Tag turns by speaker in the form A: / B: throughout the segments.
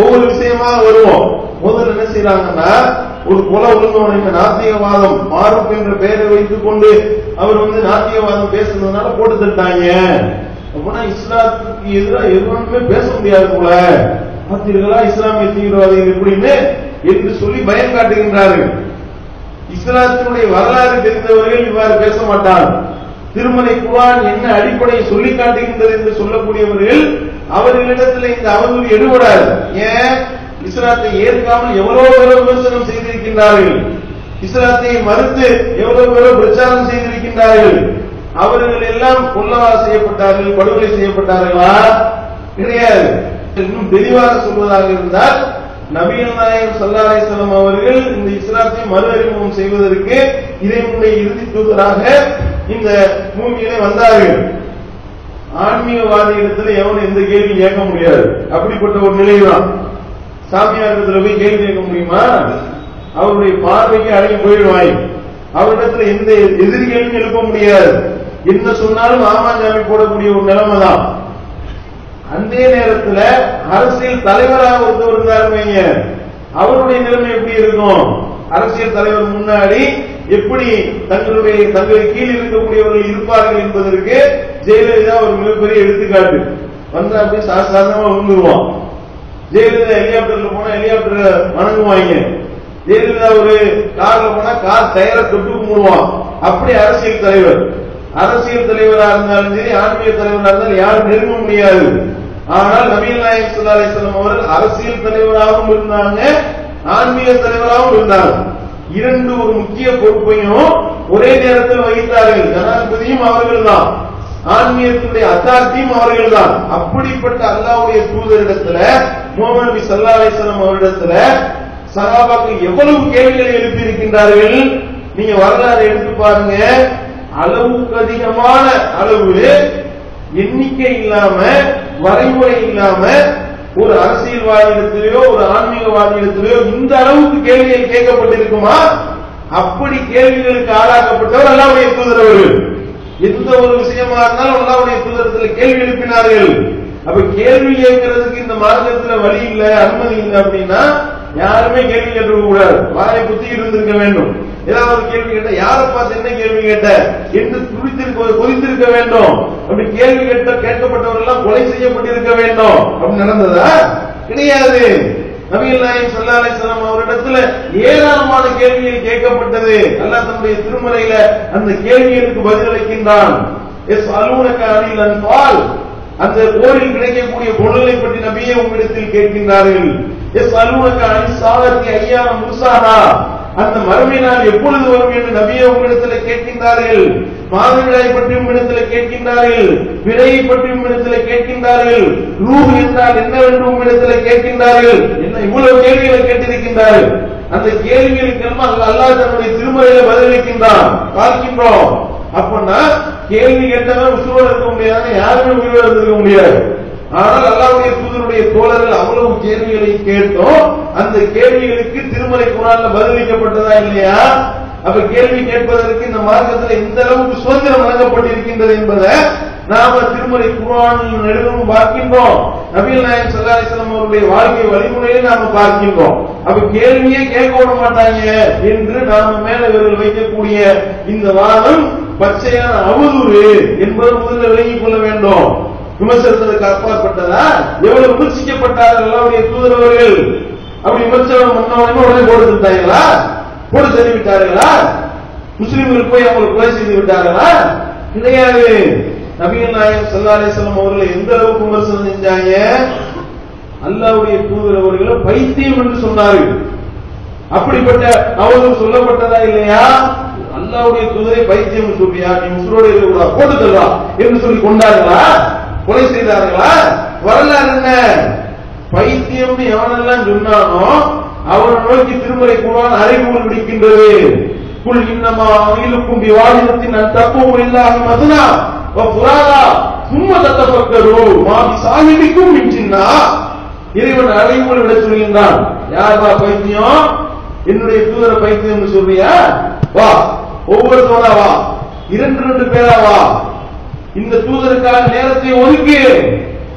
A: ஒவ்வொரு விஷயமா வருவோம். முதல்ல என்ன செய்யறாங்கன்னா ஒரு கொலை உழுந்தவனுக்கு நாத்தியவாதம் மாறுப்பு என்ற பெயரை வைத்துக் கொண்டு அவர் வந்து நாத்தியவாதம் பேசுனதுனால போட்டு தட்டாங்க. அப்படின்னா இஸ்லாத்துக்கு எதிராக எதுவுமே பேச முடியாது போல. பார்த்தீர்களா இஸ்லாமிய தீவிரவாதிகள் எப்படின்னு என்று சொல்லி பயம் காட்டுகின்றார்கள். இஸ்லாத்தினுடைய வரலாறு தெரிந்தவர்கள் இவ்வாறு பேச மாட்டார் திருமலை குர்ஆன் என்ன அடிப்படையை சொல்லி காட்டுகின்றது என்று சொல்லக்கூடியவர்கள் அவர்களிடத்தில் இந்த அவதூறு எடுபடாது. ஏன்? இஸ்லாத்தை ஏற்காமல் எவ்வளவு பேரோ விமர்சனம் செய்திருக்கின்றார்கள். இஸ்லாத்தை மறுத்து எவ்வளவு பேரோ பிரச்சாரம் செய்திருக்கின்றார்கள். அவர்கள் எல்லாம் கொல்லவா செய்யப்பட்டார்கள் படுகொலை செய்யப்பட்டார்களா? கிடையாது. இன்னும் தெளிவாக சொல்வதாக இருந்தால் நபிகள் நாயகம் ஸல்லல்லாஹு அவர்கள் இந்த இஸ்லாத்தை மறு அறிமுகம் செய்வதற்கு இறைவனுடைய இறுதி தூதராக இந்த பூமியிலே வந்தார்கள். ஆன்மீகவாதியிடத்துல எவனும் எந்த கேள்வி கேட்க முடியாது. அப்படிப்பட்ட ஒரு நிலைதான் சாமியாரிடத்துல போய் கேள்வி கேட்க முடியுமா? அவருடைய பார்வைக்கு அடங்கி போயிடுவாய். அவரிடத்துல எந்த எதிரி எழுப்ப முடியாது. என்ன சொன்னாலும் ஆமாஞ்சாமி போடக்கூடிய ஒரு நிலைமை தான் அந்த நேரத்துல அரசியல் தலைவராக ஒருத்தவர் இருந்தாருங்க அவருடைய நிலைமை எப்படி இருக்கும்? அரசியல் தலைவர் முன்னாடி எப்படி தங்களுடைய தங்கள் கீழ் இருக்கக்கூடியவர்கள் இருப்பார்கள் என்பதற்கு ஜெயலலிதா ஒரு மிகப்பெரிய எடுத்துக்காட்டு. வந்து அப்படியே சாதாரணமா விழுந்துருவான். ஜெயலலிதா ஹெலிகாப்டர்ல போனா ஹெலிகாப்டர் வணங்குவாங்க ஜெயலலிதா ஒரு கார்ல போனா கார் டயரை தொட்டு கும்பிடுவான் அப்படி அரசியல் தலைவர். அரசியல் தலைவரா இருந்தாலும் சரி ஆன்மீக தலைவரா இருந்தாலும் யாரும் நெருங்க முடியாது. ஆனால் நபீல் நாயக் ஸல்லல்லாஹு அவர்கள் அரசியல் தலைவராகவும் இருந்தாங்க ஆன்மீக தலைவராகவும் இருந்தாங்க. இரண்டு ஒரு முக்கிய பொறுப்பையும் ஒரே நேரத்தில் வகித்தார்கள். ஜனாதிபதியும் அவர்கள்தான். ஆன்மீகத்துடைய அத்தார்த்தியும் அவர்கள்தான். அப்படிப்பட்ட அல்லாவுடைய தூதரிடத்துல முகமது நபி சல்லா அலிஸ்லாம் அவரிடத்துல சகாபாக்கள் எவ்வளவு கேள்விகளை எழுப்பி இருக்கின்றார்கள் நீங்க வரலாறு எடுத்து பாருங்க. அளவுக்கு அதிகமான அளவு எண்ணிக்கை இல்லாம வரைமுறை இல்லாம ஒரு அரசியல்வாதியிடத்திலேயோ ஒரு ஆன்மீகவாதியிடத்திலேயோ இந்த அளவுக்கு கேள்விகள் கேட்கப்பட்டிருக்குமா? அப்படி கேள்விகளுக்கு ஆளாக்கப்பட்டவர் அல்லாவுடைய தூதரவர்கள் எந்த ஒரு விஷயமா இருந்தாலும் அல்லாவுடைய தூதரத்தில் கேள்வி எழுப்பினார்கள். அப்ப கேள்வி கேட்கறதுக்கு இந்த மார்க்கத்துல வழி இல்ல அனுமதி இல்லை அப்படின்னா யாருமே கேள்வி கேட்டு கூடாது. வாயை புத்தி இருந்திருக்க வேண்டும். ஏதாவது கேள்வி கேட்ட யாரை பார்த்து என்ன கேள்வி கேட்ட? என்று துடித்திருக்க கொதித்திருக்க வேண்டும். அப்படி கேள்வி கேட்ட கேட்கப்பட்டவர்கள் எல்லாம் கொலை செய்யப்பட்டிருக்க வேண்டும். அப்படி நடந்ததா? கிடையாது. நபிகள் நாயகம் ஸல்லல்லாஹு அலைஹி அவரிடத்துல ஏராளமான கேள்விகள் கேட்கப்பட்டது. அல்லாஹ் தன்னுடைய திருமறையில அந்த கேள்விகளுக்கு பதிலளிக்கின்றான் எஸ் அலுவலக அணியில் அன்பால். அந்த போரில் கிடைக்கக்கூடிய பொருளை பற்றி நபியே உங்களிடத்தில் கேட்கின்றார்கள். எஸ் அலுவலக அனிசாதத்தை ஐயா முசாரா அந்த மறுமை நாள் எப்பொழுது வரும் என்று நபியை உங்களிடத்தில் கேட்கின்றார்கள்? மாதவிடாய் பற்றியும் இடத்துல கேட்கின்றார்கள். விடையை பற்றியும் இடத்துல கேட்கின்றார்கள். ரூஹ் என்றால் என்னவென்று உங்களிடத்தில் கேட்கின்றார்கள். என்ன இவ்வளவு கேள்விகளை கேட்டிருக்கின்றார்கள்? அந்த கேள்விகளுக்கெல்லாம் அல்லாஹ் தன்னுடைய திருமறையில பதிலளிக்கின்றான். பார்க்கின்றோம். அப்படின்னா கேள்வி கேட்டவன் உசுரோடு இருக்க முடியாது யாருமே உயிரோடு இருக்க முடியாது. ஆனால் அல்லாவுடைய தூதருடைய தோழர்கள் அவ்வளவு கேள்விகளை கேட்டோம். அந்த கேள்விகளுக்கு திருமலை குரான்ல பதிலளிக்கப்பட்டதா இல்லையா? அப்ப கேள்வி கேட்பதற்கு இந்த மார்க்கத்தில் எந்த அளவுக்கு சுதந்திரம் வழங்கப்பட்டிருக்கின்றது என்பதை நாம திருமலை குரான் நெடுகும் பார்க்கின்றோம். நபீல் நாயன் சல்லாசலம் அவருடைய வாழ்க்கை வழிமுறையை நாம பார்க்கின்றோம். அப்ப கேள்வியே கேட்க விட மாட்டாங்க என்று நாம மேல இவர்கள் வைக்கக்கூடிய இந்த வாதம் பச்சையான அவதூறு என்பது முதலில் விளங்கிக் கொள்ள வேண்டும். விமர்சனத்திற்கு அப்பாற்பட்டதா? எவ்வளவு விமர்சிக்கப்பட்டார்கள் அல்லாவுடைய தூதரவர்கள்? அப்படி விமர்சனம் பண்ண உடனே போட்டு தந்தாங்களா போட்டு தள்ளி விட்டார்களா முஸ்லிம்கள் போய் அவங்களை கொலை செய்து விட்டார்களா? கிடையாது நபிகள் நாயகம் ஸல்லல்லாஹு அலைஹி அவர்களை எந்த அளவுக்கு விமர்சனம் செஞ்சாங்க? அல்லாவுடைய தூதர் அவர்களை பைத்தியம் என்று சொன்னார்கள். அப்படிப்பட்ட அவர்கள் சொல்லப்பட்டதா இல்லையா? அல்லாவுடைய தூதரை பைத்தியம் சொல்றியா? நீ முஸ்லோடு இருக்கக்கூடாது போட்டு தருவா என்று சொல்லி கொண்டார்களா? கொலை செய்தார்களா? வரலாறு என்ன? பைத்தியம் எவனெல்லாம் சொன்னானோ அவனை நோக்கி திருமலை குரான் அறிவுகள் விடுக்கின்றது குல் இன்னமா அகிலுக்கும் விவாதினத்தின் தப்பவும் இல்லாமல் மதுனா புராதா சும்மா தத்தப்பக்கரு மாபி சாகிபிக்கும் மிஞ்சின்னா இறைவன் அறிவுகள் விட சொல்கின்றான். யாரா பைத்தியம்? என்னுடைய தூதர பைத்தியம் சொல்றியா? வா ஒவ்வொருத்தோட வா? இரண்டு ரெண்டு பேரா வா? இந்த தூதருக்கான நேரத்தை ஒதுக்கி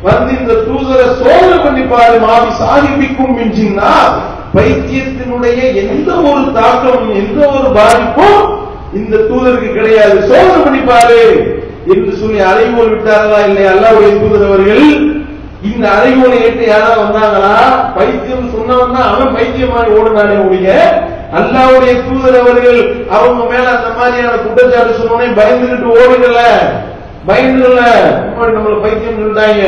A: வந்து இந்த தூதரை சோதனை பண்ணி பாரு மாவி சாதிப்பிக்கும் மிஞ்சின்னா பைத்தியத்தினுடைய எந்த ஒரு தாக்கமும் எந்த ஒரு பாதிப்பும் இந்த தூதருக்கு கிடையாது. சோதனை பண்ணி பாரு என்று சொல்லி அறைகோல் விட்டார்களா இல்லையா? அல்லாவுடைய தூதர் அவர்கள். இந்த அறைகோலை ஏற்று யாராவது வந்தாங்களா? பைத்தியம் சொன்னவன் தான் அவன் பைத்தியமாய் ஓடுனானே ஒழிய அல்லாவுடைய தூதர் அவர்கள் அவங்க மேல அந்த மாதிரியான குற்றச்சாட்டு சொன்னோடனே பயந்துகிட்டு ஓடுங்கல பயந்துல முன்னாடி நம்மள பைத்தியம் சொல்லிட்டாங்க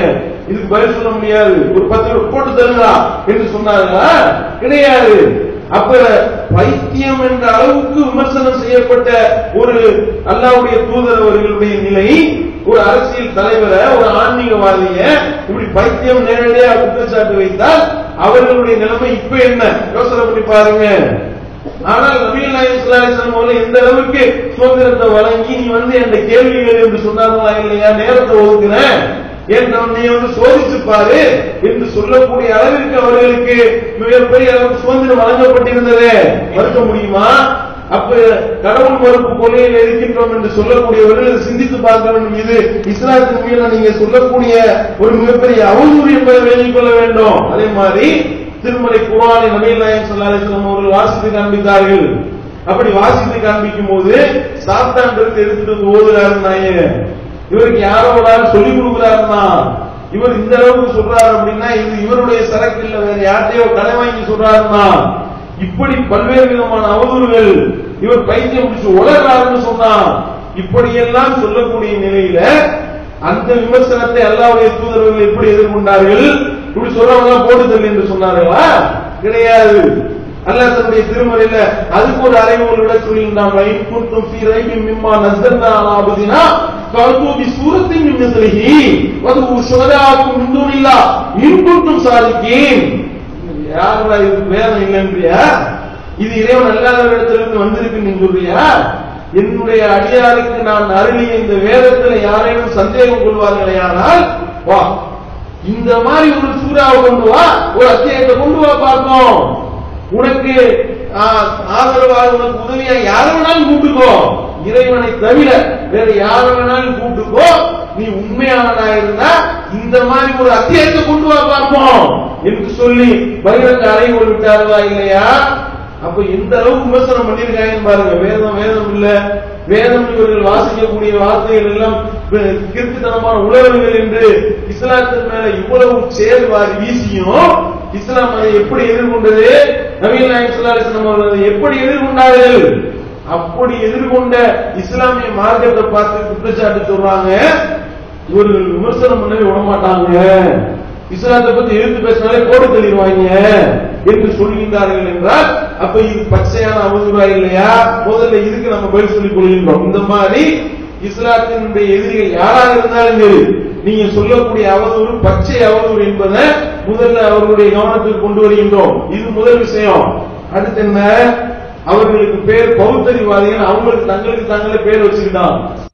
A: இதுக்கு பதில் சொல்ல முடியாது. ஒரு பத்து ரூபாய் போட்டு தருங்களா என்று சொன்னாங்களா கிடையாது. அப்ப பைத்தியம் என்ற அளவுக்கு விமர்சனம் செய்யப்பட்ட ஒரு அல்லாவுடைய தூதர் அவர்களுடைய நிலை ஒரு அரசியல் தலைவரை ஒரு ஆன்மீகவாதிய இப்படி பைத்தியம் நேரடியாக குற்றச்சாட்டு வைத்தால் அவர்களுடைய நிலைமை இப்ப என்ன? யோசனை பண்ணி பாருங்க. ஆனால் நபிகள் நாயகம் ஸல்லல்லாஹு அவர்கள் எந்த அளவுக்கு சுதந்திரத்தை வழங்கி நீ வந்து என்ற கேள்விகள் என்று சொன்னார்களா இல்லையா? நேரத்தை ஒதுக்குறேன் என்று நீ வந்து சோதிச்சு பாரு என்று சொல்லக்கூடிய அளவிற்கு அவர்களுக்கு மிகப்பெரிய அளவுக்கு சுதந்திரம் வழங்கப்பட்டிருந்தது. மறுக்க முடியுமா? அப்ப கடவுள் மறுப்பு கொள்கையில் இருக்கின்றோம் என்று சொல்லக்கூடியவர்கள் சிந்தித்து பார்க்க வேண்டும். இது இஸ்லாத்தின் மீது நீங்க சொல்லக்கூடிய ஒரு மிகப்பெரிய அவதூறு என்பதை விளங்கிக் கொள்ள வேண்டும். அதே மாதிரி திருமலை குரானை நபிகள் நாயகம் ஸல்லல்லாஹு அவர்கள் வாசித்து காண்பித்தார்கள். அப்படி வாசித்து காண்பிக்கும் போது சாத்தான் எடுத்துட்டு வந்து ஓதுறாரு நாயகன். இவருக்கு யாரோ ஒரு சொல்லிக் சொல்லி கொடுக்குறாருன்னா இவர் இந்த அளவுக்கு சொல்றாரு அப்படின்னா இது இவருடைய சரக்கு இல்ல வேற யார்கிட்டயோ கடை வாங்கி சொல்றாருன்னா இப்படி பல்வேறு விதமான அவதூறுகள் இவர் பைத்தியம் முடிச்சு உலகிறாருன்னு சொன்னா இப்படியெல்லாம் சொல்லக்கூடிய நிலையில அந்த விமர்சனத்தை அல்லாவுடைய தூதர்கள் எப்படி எதிர்கொண்டார்கள்? இப்படி சொல்றவங்க போட்டு என்று சொன்னார்களா? கிடையாது. அல்லாஹ் தன்னுடைய திருமறையில அதுக்கு ஒரு அறைவோல் விட சொல்லியிருந்தான். வைன் குன்தும் ஃபீ ரைபின் மிம்மா நஸ்ஸல்னா அலா அப்தினா ஃபஅது பி சூரத்தின் மின் மிஸ்லிஹி வது ஷுஹதாக்கும் மின் துனில்லாஹ் இன் குன்தும் யாரா இது? வேதம் இல்லைன்றியா? இது இறைவன் அல்லாதவரிடத்திலிருந்து வந்திருக்கு நீங்க சொல்றியா? என்னுடைய அடியாருக்கு நான் அருளிய இந்த வேதத்துல யாரேனும் சந்தேகம் கொள்வார்களே ஆனால் வா இந்த மாதிரி ஒரு சூறாவை கொண்டு வா ஒரு அத்தியாயத்தை கொண்டு வா பார்ப்போம் உனக்கு ஆதரவாக உனக்கு உதவியா யார வேணாலும் கூப்பிட்டுக்கோ. இறைவனை தவிர வேற யார வேணாலும் கூப்பிட்டுக்கோ. நீ உண்மையானதா இருந்தா இந்த மாதிரி ஒரு அத்தியாயத்தை கொண்டு வா பார்ப்போம் என்று சொல்லி பகிரங்க அறைகோல் விட்டார்களா இல்லையா? அப்ப எந்த அளவுக்கு விமர்சனம் பண்ணிருக்காங்கன்னு பாருங்க. வேதம் வேதம் இல்ல. வேதம் இவர்கள் வாசிக்கக்கூடிய வார்த்தைகள் எல்லாம் கிருத்துத்தனமான உலகங்கள் என்று இஸ்லாத்தின் மேல இவ்வளவு சேர் வாரி வீசியும் இஸ்லாம் அதை எப்படி எதிர்கொண்டது? நவீன நாயகம் அவர்கள் எப்படி எதிர்கொண்டார்கள்? அப்படி எதிர்கொண்ட இஸ்லாமிய மார்க்கத்தை பார்த்து குற்றச்சாட்டு சொல்றாங்க. இவர்கள் விமர்சனம் பண்ணவே விட மாட்டாங்க இஸ்லாத்தை பத்தி எதிர்த்து பேசினாலே கோடு தெளிவாங்க என்று சொல்கின்றார்கள் என்றால் அப்ப இது பச்சையான அவதூறா இல்லையா? முதல்ல இதுக்கு நம்ம பதில் சொல்லிக் கொள்கின்றோம். இந்த மாதிரி இஸ்லாத்தினுடைய எதிரிகள் யாராக இருந்தாலும் சரி நீங்க சொல்லக்கூடிய அவதூறு பச்சை அவதூறு என்பதை முதல்ல அவர்களுடைய கவனத்தில் கொண்டு வருகின்றோம். இது முதல் விஷயம். அடுத்து என்ன? அவர்களுக்கு பேர் பௌத்தறிவாதிகள் அவங்களுக்கு தங்களுக்கு தங்களை பேர் வச்சுக்கிட்டான்